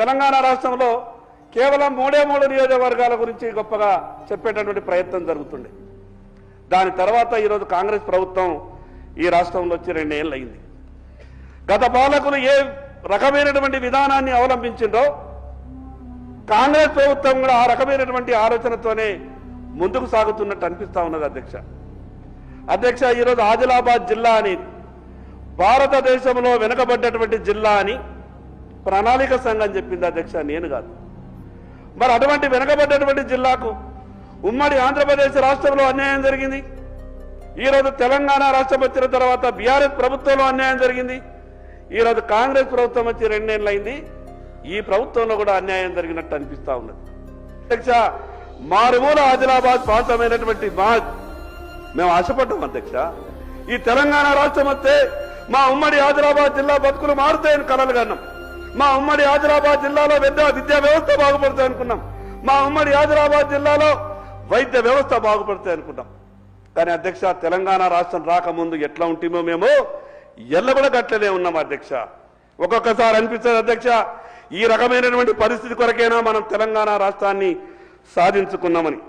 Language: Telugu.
తెలంగాణ రాష్ట్రంలో కేవలం మూడే మూడు నియోజకవర్గాల గురించి గొప్పగా చెప్పేటటువంటి ప్రయత్నం జరుగుతుండే. దాని తర్వాత ఈరోజు కాంగ్రెస్ ప్రభుత్వం ఈ రాష్ట్రంలో వచ్చి రెండేళ్ళు అయింది. గత పాలకులు ఏ రకమైనటువంటి విధానాన్ని అవలంబించిందో కాంగ్రెస్ ప్రభుత్వం కూడా ఆ రకమైనటువంటి ఆలోచనతోనే ముందుకు సాగుతున్నట్టు అనిపిస్తా ఉన్నది అధ్యక్ష. అధ్యక్ష ఈరోజు ఆదిలాబాద్ జిల్లా అని భారతదేశంలో వెనుకబడ్డటువంటి జిల్లా అని ప్రణాళిక సంఘం చెప్పింది అధ్యక్ష నేను కాదు. మరి అటువంటి వెనకబడ్డటువంటి జిల్లాకు ఉమ్మడి ఆంధ్రప్రదేశ్ రాష్ట్రంలో అన్యాయం జరిగింది. ఈరోజు తెలంగాణ రాష్ట్రం వచ్చిన తర్వాత బీఆర్ఎస్ ప్రభుత్వంలో అన్యాయం జరిగింది. ఈరోజు కాంగ్రెస్ ప్రభుత్వం వచ్చి రెండేళ్ళు అయింది ఈ ప్రభుత్వంలో కూడా అన్యాయం జరిగినట్టు అనిపిస్తా ఉన్నది. అధ్యక్ష మారుమూల ఆదిలాబాద్ ప్రాంతమైనటువంటి మా మేము ఆశపడ్డాం అధ్యక్ష. ఈ తెలంగాణ రాష్ట్రం వస్తే మా ఉమ్మడి ఆదిలాబాద్ జిల్లా బతుకులు మారుతాయని కలలు కన్నాం మా ఉమ్మడి ఆదిలాబాద్ జిల్లాలో విద్యా విద్యా వ్యవస్థ బాగుపడుతుంది అనుకున్నాం. మా ఉమ్మడి ఆదిలాబాద్ జిల్లాలో వైద్య వ్యవస్థ బాగుపడుతుంది అనుకున్నాం. కానీ అధ్యక్ష తెలంగాణ రాష్ట్రం రాకముందు ఎట్లా ఉంటుందో మేము ఎల్లబడ అట్లనే ఉన్నాం అధ్యక్ష. ఒక్కొక్కసారి అనిపిస్తుంది అధ్యక్ష ఈ రకమైనటువంటి పరిస్థితి కొరకైనా మనం తెలంగాణ రాష్ట్రాన్ని సాధించుకున్నామని.